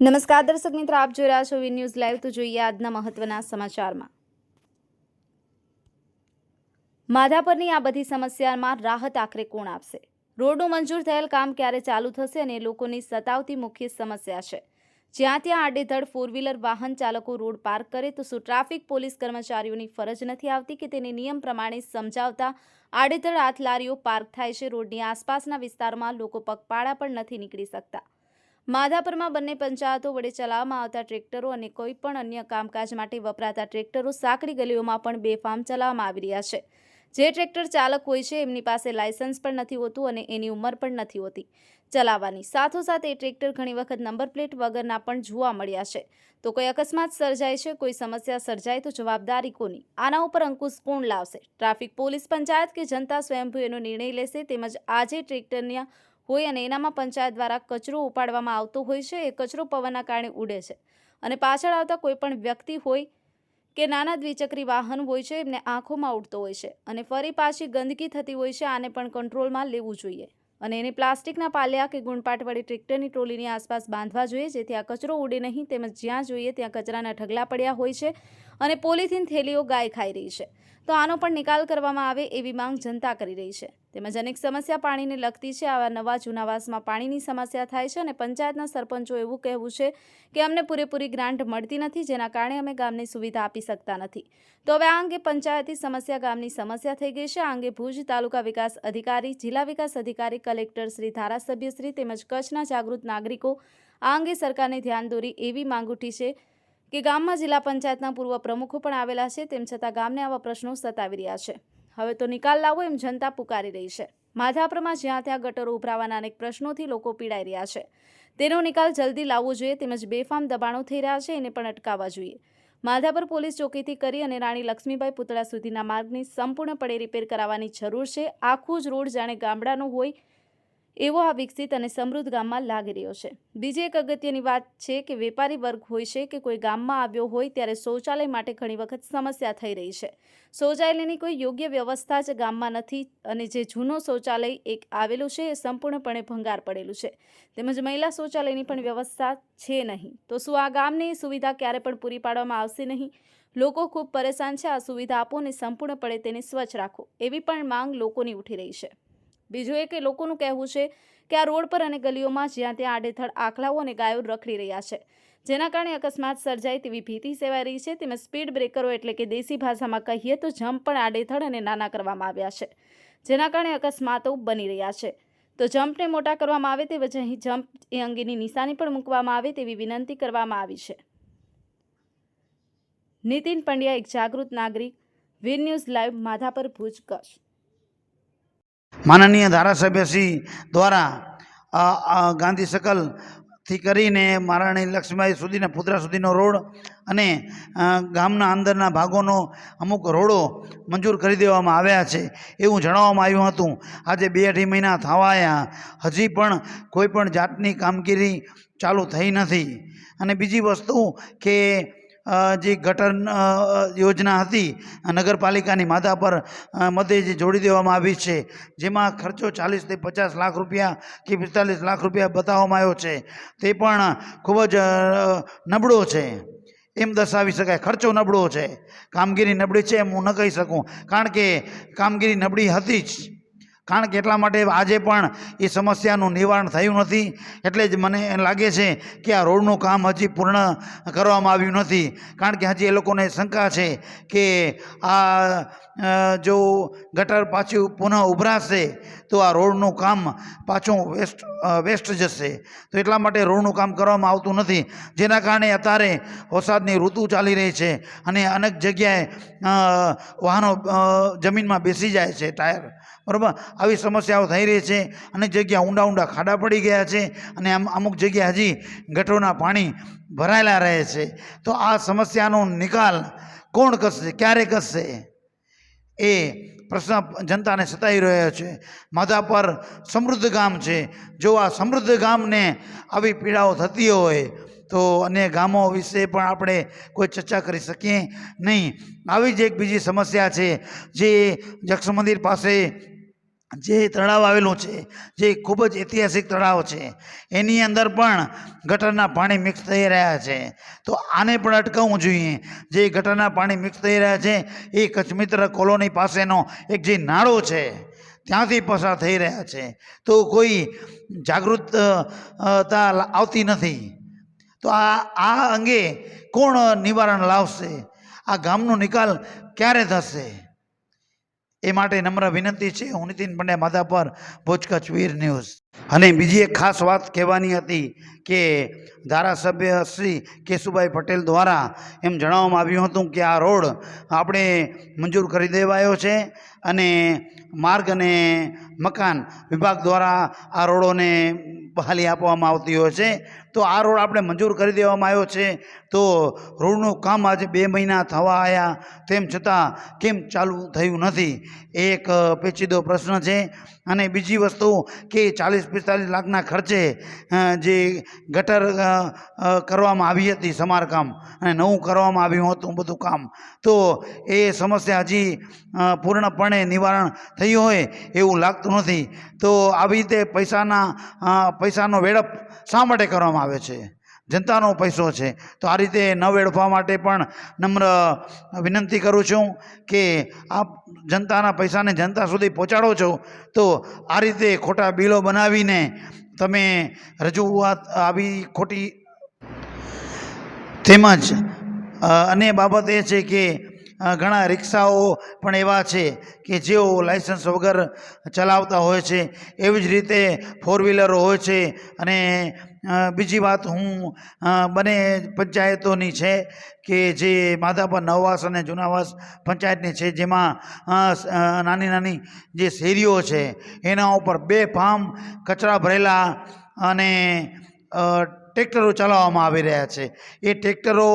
નમસ્કાર દર્શક મિત્રો, આપ જોઈ રહ્યા છો વી ન્યૂઝ લાઈવ. તો જોઈએ આજના મહત્વના સમાચારમાં. માધાપરની આ બધી સમસ્યામાં રાહત આખરે કોણ આપશે? રોડનું મંજૂર થયેલ કામ ક્યારે ચાલુ થશે અને લોકોની સતાવતી મુખ્ય સમસ્યા છે? જ્યાં ત્યાં આડેધડ ફોર વ્હીલર વાહન ચાલકો રોડ પાર્ક કરે તો શું ટ્રાફિક પોલીસ કર્મચારીઓની ફરજ નથી આવતી કે તેને નિયમ પ્રમાણે સમજાવતા આડેધડ હાથ પાર્ક થાય છે? રોડની આસપાસના વિસ્તારમાં લોકો પગપાળા પણ નથી નીકળી શકતા. માધાપરમાં બંને પંચાયતો વડે ચલાવવામાં આવતા ટ્રેક્ટરો અને કોઈ પણ અન્ય કામકાજ માટે વપરાતા ટ્રેક્ટરો સાંકડી ગલીઓમાં પણ બેફામ ચલાવવામાં આવી રહ્યા છે. જે ટ્રેક્ટર ચાલક હોય છે, એમની પાસે લાયસન્સ પણ નથી હોતું અને એની ઉંમર પણ નથી હોતી. ચલાવવાની સાથોસાથ એ ટ્રેક્ટર ઘણી વખત નંબર પ્લેટ વગરના પણ જોવા મળ્યા છે. તો કોઈ અકસ્માત સર્જાય છે, કોઈ સમસ્યા સર્જાય તો જવાબદારી કોની? આના ઉપર અંકુશ કોણ લાવશે? ટ્રાફિક પોલીસ પંચાયત કે જનતા સ્વયંભૂ એનો નિર્ણય લેશે તેમજ આજે ટ્રેક્ટરના હોય અને એનામાં પંચાયત દ્વારા કચરો ઉપાડવામાં આવતો હોય છે, એ કચરો પવનના કારણે ઉડે છે. અને પાછળ આવતા કોઈ પણ વ્યક્તિ હોય કે નાના દ્વિચક્રી વાહન હોય છે, એમને આંખોમાં ઉડતો હોય છે અને ફરી પાછી ગંદકી થતી હોય છે, આને પણ કંટ્રોલમાં લેવું જોઈએ. અને એને પ્લાસ્ટિકના પાલિયા કે ગુણપાટવાળી ટ્રેક્ટરની ટ્રોલીની આસપાસ બાંધવા જોઈએ, જેથી આ કચરો ઉડે નહીં, તેમજ જ્યાં જોઈએ ત્યાં કચરાના ઢગલા પડ્યા હોય છે અને પોલિથીન થેલીઓ ગાય ખાઈ રહી છે. તો આનો પણ નિકાલ કરવામાં આવે એવી માંગ જનતા કરી રહી છે. તેમજ અનેક સમસ્યા પાણીને લગતી છે. આવા નવા જૂનાવાસમાં પાણીની સમસ્યા થાય છે અને પંચાયતના સરપંચો એવું કહેવું છે કે અમને પૂરેપૂરી ગ્રાન્ટ મળતી નથી, જેના કારણે અમે ગામની સુવિધા આપી શકતા નથી. તો હવે આ અંગે પંચાયતી સમસ્યા ગામની સમસ્યા થઈ ગઈ છે. આ અંગે ભુજ તાલુકા વિકાસ અધિકારી, જિલ્લા વિકાસ અધિકારી, કલેક્ટર શ્રી, ધારાસભ્ય શ્રી તેમજ કચ્છના જાગૃત નાગરિકો આ અંગે સરકારને ધ્યાન દોરી એવી માંગ ઉઠી છે કે ગામમાં જિલ્લા પંચાયતના પૂર્વ પ્રમુખો પણ આવેલા છે, તેમ છતાં ગામને આવા પ્રશ્નો સતાવી રહ્યા છે. હવે તો નિકાલ લાવો એમ જનતા પુકારી રહી છે. માધાપરમાં જ્યાં ત્યાં ગટરો ઉભરાવાના અનેક પ્રશ્નોથી લોકો પીડાઈ રહ્યા છે. તેનો નિકાલ જલ્દી લાવવો જોઈએ તેમજ બેફામ દબાણો થઈ રહ્યા છે એને પણ અટકાવવા જોઈએ. માધાપર પોલીસ ચોકીથી કરી અને રાણી લક્ષ્મીબાઈ પુતળા સુધીના માર્ગની સંપૂર્ણપણે રિપેર કરાવવાની જરૂર છે. આખું જ રોડ જાણે ગામડાનો હોય એવો આ વિકસિત અને સમૃદ્ધ ગામમાં લાગી રહ્યો છે. બીજી એક અગત્યની વાત છે કે વેપારી વર્ગ હોય છે કે કોઈ ગામમાં આવ્યો હોય ત્યારે શૌચાલય માટે ઘણી વખત સમસ્યા થઈ રહી છે. શૌચાલયની કોઈ યોગ્ય વ્યવસ્થા જ ગામમાં નથી અને જે જૂનો શૌચાલય એક આવેલું છે એ સંપૂર્ણપણે ભંગાર પડેલું છે. તેમજ મહિલા શૌચાલયની પણ વ્યવસ્થા છે નહીં. તો શું આ ગામની સુવિધા ક્યારે પણ પૂરી પાડવામાં આવશે નહીં? લોકો ખૂબ પરેશાન છે. આ સુવિધા આપો અને સંપૂર્ણપણે તેને સ્વચ્છ રાખો. એવી પણ માંગ લોકોની ઉઠી રહી છે. બીજું એ કે લોકોનું કહેવું છે કે આ રોડ પર અને ગલીઓમાં જ્યાં ત્યાં આડેથડ આખલાઓ અને ગાયો રખડી રહ્યા છે. જેના કારણે અકસ્માત સર્જાય તેવી ભીતિ સેવાઈ રહી છે. તેમજ સ્પીડ બ્રેકરો એટલે કે દેશી ભાષામાં કહીએ તો જમ્પ પણ આડેથડ અને નાના કરવામાં આવ્યા છે. જેના કારણે અકસ્માતો બની રહ્યા છે. તો જમ્પને મોટા કરવામાં આવે તે વચ્ચે અહીં જમ્પ એ અંગેની નિશાની પણ મૂકવામાં આવે તેવી વિનંતી કરવામાં આવી છે. નીતિન પંડ્યા એક જાગૃત નાગરિક, વીર ન્યૂઝ લાઈવ, માધાપર ભુજ, કચ્છ. માનનીય ધારાસભ્યશ્રી દ્વારા ગાંધી સકલથી કરીને મહારાણી લક્ષ્મીબાઈ સુધીના પુતળા સુધીનો રોડ અને ગામના અંદરના ભાગોનો અમુક રોડો મંજૂર કરી દેવામાં આવ્યા છે એવું જણાવવામાં આવ્યું હતું. આજે બે અઢી મહિના થવા આવ્યા હજી પણ કોઈ પણ જાતની કામગીરી ચાલુ થઈ નથી. અને બીજી વસ્તુ કે જે ગટર યોજના હતી નગરપાલિકાની માથા પર મતે જે જોડી દેવામાં આવી છે. જેમાં ખર્ચો ચાલીસથી પચાસ લાખ રૂપિયા કે પિસ્તાલીસ લાખ રૂપિયા બતાવવામાં આવ્યો છે. તે પણ ખૂબ જ નબળો છે. એમ દર્શાવી શકાય. ખર્ચો નબળો છે. કામગીરી નબળી છે એમ હું ન કહી શકું. કારણ કે કામગીરી નબળી હતી જ. કારણ કે એટલા માટે આજે પણ એ સમસ્યાનું નિવારણ થયું નથી. એટલે જ મને લાગે છે કે આ રોડનું કામ હજી પૂર્ણ કરવામાં આવ્યું નથી. કારણ કે હજી એ લોકોને શંકા છે કે આ જો ગટર પાછું પુનઃ ઉભરાશે, તો આ રોડનું કામ પાછું વેસ્ટ વેસ્ટ જશે. તો એટલા માટે રોડનું કામ કરવામાં આવતું નથી. જેના કારણે અત્યારે વરસાદની ઋતુ ચાલી રહી છે અને અનેક જગ્યાએ વાહનો જમીનમાં બેસી જાય છે ટાયર. બરાબર? આવી સમસ્યાઓ થઈ રહી છે. અનેક જગ્યા ઊંડા ઊંડા ખાડા પડી ગયા છે અને આમ, અમુક જગ્યા હજી ગટરોના પાણી ભરાયેલા રહે છે. તો આ સમસ્યાનો નિકાલ કોણ કરશે? ક્યારે કરશે? એ પ્રશ્ન જનતાને સતાવી રહ્યો છે. માધા પર સમૃદ્ધ ગામ છે. જો આ સમૃદ્ધ ગામને આવી પીડાઓ થતી હોય, તો અન્ય ગામો વિશે પણ આપણે કોઈ ચર્ચા કરી શકીએ નહીં. આવી જ એક બીજી સમસ્યા છે, જે જક્ષ મંદિર પાસે જે તળાવ આવેલું છે, જે ખૂબ જ ઐતિહાસિક તળાવ છે, એની અંદર પણ ગટરના પાણી મિક્સ થઈ રહ્યા છે. તો આને પણ અટકાવવું જોઈએ. જે ગટરના પાણી મિક્સ થઈ રહ્યા છે, એ કચ્છમિત્ર કોલોની પાસેનો એક જે નાળો છે, ત્યાંથી પસાર થઈ રહ્યા છે. તો કોઈ જાગૃતતા આવતી નથી. તો આ આ અંગે કોણ નિવારણ લાવશે? આ ગામનો નિકાલ ક્યારે થશે? એ માટે નમ્ર વિનંતી છે. હું નીતિન પંડ્યા માધાપર ભુજ કચ્છ વીર ન્યૂઝ. અને બીજી એક ખાસ વાત કહેવાની હતી કે ધારાસભ્ય શ્રી કેશુભાઈ પટેલ દ્વારા એમ જણાવવામાં આવ્યું હતું કે આ રોડ આપણે મંજૂર કરી દેવાયો છે અને માર્ગ અને મકાન વિભાગ દ્વારા આ રોડોને બહાલી આપવામાં આવતી હોય છે. તો આ રોડ આપણે મંજૂર કરી દેવામાં આવ્યો છે. તો રોડનું કામ આજે બે મહિના થવા આવ્યા તેમ છતાં કેમ ચાલુ થયું નથી? એક પેચીદો પ્રશ્ન છે. અને બીજી વસ્તુ કે ચાલીસ પિસ્તાલીસ લાખના ખર્ચે જે ગટર કરવામાં આવી હતી સમારકામ અને નવું કરવામાં આવ્યું હતું બધું કામ, તો એ સમસ્યા હજી પૂર્ણપણે નિવારણ થયું હોય એવું લાગતું નથી. તો આવી રીતે પૈસાના પૈસાનો વેડપ શા માટે કરવામાં આવે છે? જનતાનો પૈસો છે. તો આ રીતે ન વેડફવા માટે પણ નમ્ર વિનંતી કરું છું કે આપ જનતાના પૈસાને જનતા સુધી પહોંચાડો છો, તો આ રીતે ખોટા બિલો બનાવીને તમે રજૂઆત આવી ખોટી તેમજ અને બાબત એ છે કે ઘણા રિક્ષાઓ પણ એવા છે કે જેઓ લાઇસન્સ વગર ચલાવતા હોય છે. એવી જ રીતે ફોર વ્હીલરો હોય છે અને બીજી વાત હું બંને પંચાયતોની છે કે જે માધાપર નવવાસ અને જૂનાવાસ પંચાયતની છે, જેમાં નાની નાની જે શેરીઓ છે, એના ઉપર બે ફાર્મ કચરા ભરેલા અને ટ્રેક્ટરો ચલાવવામાં આવી રહ્યા છે. એ ટ્રેક્ટરો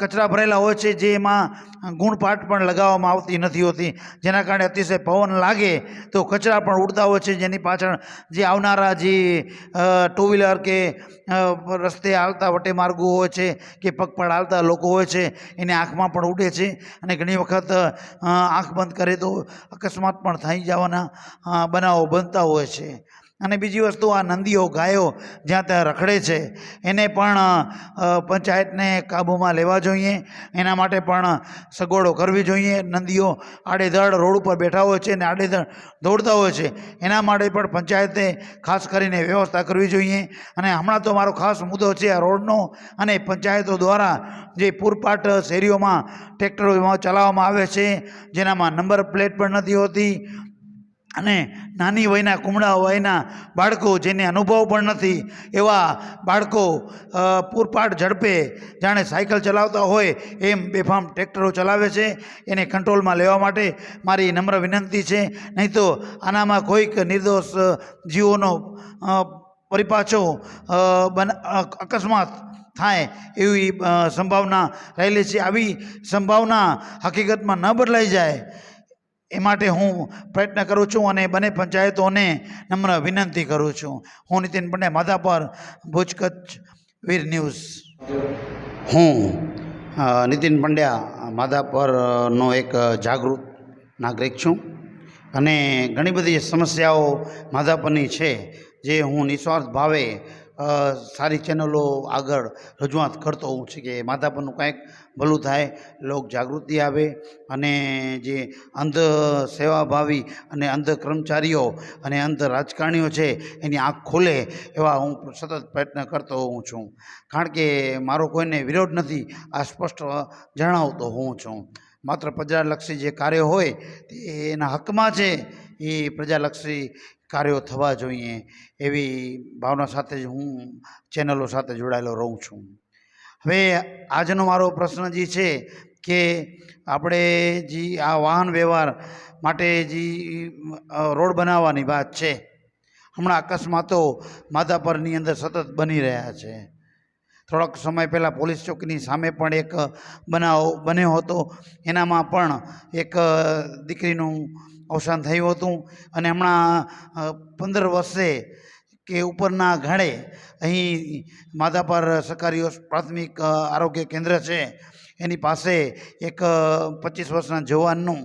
કચરા ભરેલા હોય છે જે એમાં ગુણપાટ પણ લગાવવામાં આવતી નથી હોતી. જેના કારણે અતિશય પવન લાગે તો કચરા પણ ઉડતા હોય છે. જેની પાછળ જે આવનારા જે ટુ વ્હીલર કે રસ્તે હાલતા વટે માર્ગો હોય છે કે પગપાળ હાલતા લોકો હોય છે, એને આંખમાં પણ ઉડે છે અને ઘણી વખત આંખ બંધ કરે તો અકસ્માત પણ થઈ જવાના બનાવો બનતા હોય છે. અને બીજી વસ્તુ આ નંદીઓ ગાયો જ્યાં ત્યાં રખડે છે, એને પણ પંચાયતને કાબૂમાં લેવા જોઈએ. એના માટે પણ સગવડો કરવી જોઈએ. નંદીઓ આડેધડ રોડ ઉપર બેઠા હોય છે અને આડેધડ દોડતા હોય છે. એના માટે પણ પંચાયતે ખાસ કરીને વ્યવસ્થા કરવી જોઈએ. અને હમણાં તો મારો ખાસ મુદ્દો છે આ રોડનો અને પંચાયતો દ્વારા જે પૂરપાટ શેરીઓમાં ટ્રેક્ટરો ચલાવવામાં આવે છે, જેનામાં નંબર પ્લેટ પણ નથી હોતી. અને નાની વયના, કુમળા વયના બાળકો જેને અનુભવ પણ નથી, એવા બાળકો પૂરપાટ ઝડપે જાણે સાયકલ ચલાવતા હોય એમ બેફામ ટ્રેક્ટરો ચલાવે છે. એને કંટ્રોલમાં લેવા માટે મારી નમ્ર વિનંતી છે. નહીં તો આનામાં કોઈક નિર્દોષ જીવોનો પરિપાછો અકસ્માત થાય એવી સંભાવના રહેલી છે. આવી સંભાવના હકીકતમાં ન બદલાઈ જાય. એ માટે હું પ્રયત્ન કરું છું અને બંને પંચાયતોને નમ્ર વિનંતી કરું છું. હું નીતિન પંડ્યા, માધાપર ભુજ કચ્છ વીર ન્યૂઝ. હું નીતિન પંડ્યા, માધાપરનો એક જાગૃત નાગરિક છું અને ઘણી બધી સમસ્યાઓ માધાપરની છે, જે હું નિસ્વાર્થ ભાવે સારી ચેનલો આગળ રજૂઆત કરતો હોઉં છું કે માધાપરનું કાંઈક ભલું થાય, લોક જાગૃતિ આવે અને જે અંધ સેવાભાવી અને અંધ કર્મચારીઓ અને અંધ રાજકારણીઓ છે એની આંખ ખોલે એવા હું સતત પ્રયત્ન કરતો હોઉં છું. કારણ કે મારો કોઈને વિરોધ નથી, આ સ્પષ્ટ જણાવતો હોઉં છું. માત્ર પ્રજાલક્ષી જે કાર્યો હોય તે એના હકમાં છે એ પ્રજાલક્ષી કાર્યો થવા જોઈએ એવી ભાવના સાથે જ હું ચેનલો સાથે જોડાયેલો રહું છું. હવે આજનો મારો પ્રશ્ન જે છે કે આપણે જે આ વાહન વ્યવહાર માટે જે રોડ બનાવવાની વાત છે, હમણાં અકસ્માતો માધાપરની અંદર સતત બની રહ્યા છે. થોડોક સમય પહેલાં પોલીસ ચોકીની સામે પણ એક બનાવ બન્યો હતો. એનામાં પણ એક દીકરીનું અવસાન થયું હતું અને હમણાં પંદર વર્ષે કે ઉપરના ગાળે અહીં માધાપર સરકારી પ્રાથમિક આરોગ્ય કેન્દ્ર છે. એની પાસે એક પચીસ વર્ષના જવાનનું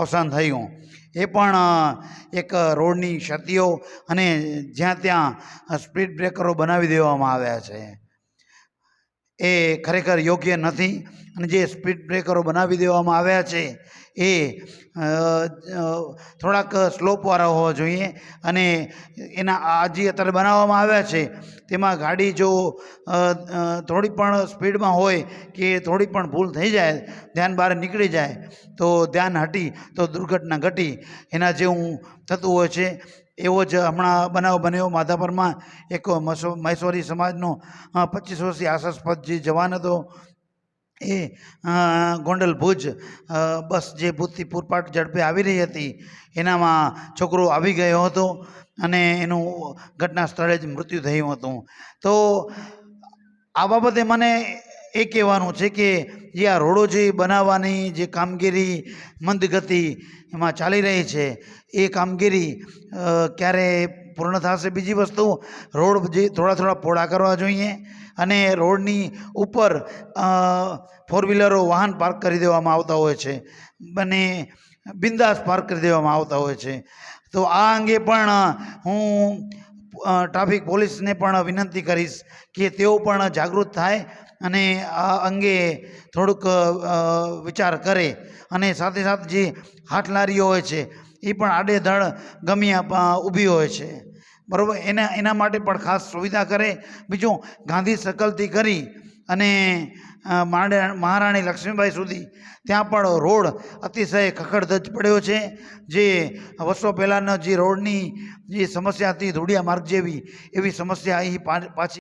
અવસાન થયું. એ પણ એક રોડની ક્ષતિઓ અને જ્યાં ત્યાં સ્પીડ બ્રેકરો બનાવી દેવામાં આવ્યા છે. એ ખરેખર યોગ્ય નથી. અને જે સ્પીડ બ્રેકરો બનાવી દેવામાં આવ્યા છે, એ થોડાક સ્લોપવાળા હોવા જોઈએ. અને એના આ અત્યારે બનાવવામાં આવ્યા છે, તેમાં ગાડી જો થોડી પણ સ્પીડમાં હોય કે થોડી પણ ભૂલ થઈ જાય, ધ્યાન બહાર નીકળી જાય, તો ધ્યાન હટી, તો દુર્ઘટના ઘટી. એના જેવું થતું હોય છે. એવો જ હમણાં બનાવ બન્યો. માધાપરમાં એક મહેશ્વરી સમાજનો પચીસ વર્ષીય આશાસ્પદ જે જવાન હતો. એ ગોંડલ ભુજ બસ જે ભૂતથી પૂરપાટ ઝડપે આવી રહી હતી, એનામાં છોકરો આવી ગયો હતો અને એનું ઘટના સ્થળે જ મૃત્યુ થયું હતું. તો આ બાબતે મને એ કહેવાનું છે કે જે આ રોડો જે બનાવવાની જે કામગીરી, મંદગતિ એમાં ચાલી રહી છે, એ કામગીરી ક્યારે પૂર્ણ થશે બીજી વસ્તુ, રોડ જે થોડા થોડા પહોળા કરવા જોઈએ અને રોડની ઉપર ફોર વ્હીલરો વાહન પાર્ક કરી દેવામાં આવતા હોય છે અને બિંદાસ પાર્ક કરી દેવામાં આવતા હોય છે. તો આ અંગે પણ હું ટ્રાફિક પોલીસને પણ વિનંતી કરીશ કે તેઓ પણ જાગૃત થાય અને આ અંગે થોડુંક વિચાર કરે અને સાથે સાથે જે હાથલારીઓ હોય છે, એ પણ આડેધડ ગમી ઊભી હોય છે. બરાબર? એના એના માટે પણ ખાસ સુવિધા કરે. બીજું, ગાંધી સર્કલથી કરી અને મહારાણી લક્ષ્મીબાઈ સુધી ત્યાં પણ રોડ અતિશય ખખડધજ પડ્યો છે. જે વર્ષો પહેલાંના જે રોડની જે સમસ્યા હતી, ધૂળિયા માર્ગ જેવી, એવી સમસ્યા અહીં પાછી